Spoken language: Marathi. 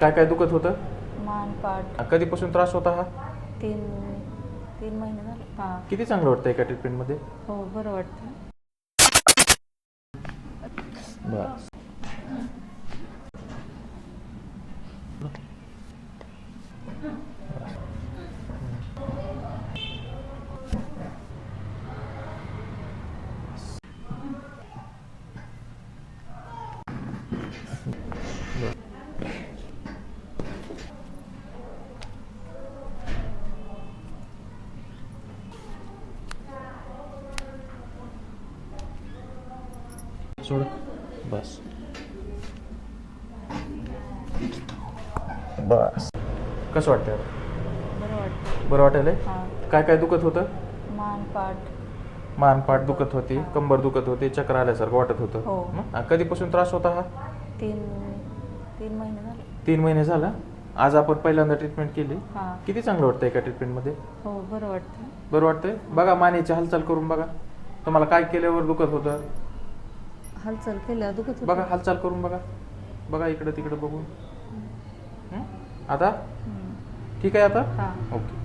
काय काय दुखत होतं? मानपाट कधीपासून त्रास होता हा? तीन तीन महिने झाले. हा. किती चांगलं वाटतं एका ट्रीटमेंटमध्ये हो बरं वाटतं. बस सोड बस बस कसं वाटतं आता? बरं वाटतं बरं वाटेल हा? काय काय दुखत होतं? मानपाट मानपाट दुखत होती कंबर दुखत होती चक्र आल्यासारखं वाटत होतं. हो. कधीपासून त्रास होता हा? तीन तीन महिने झाले. तीन महिने झाला? आज आपण पहिल्यांदा ट्रीटमेंट केली. हा. किती चांगलं वाटतं एका ट्रीटमेंटमध्ये हो बरं वाटतं बरं वाटतंय? बघा मानेची हालचाल करून बघा. तुम्हाला काय केल्यावर दुखत होतं? हालचाल केल्या दुखत. बघा हालचाल करून बघा बघा इकडं तिकडं बघून? आता. ठीक आहे आता हा ओके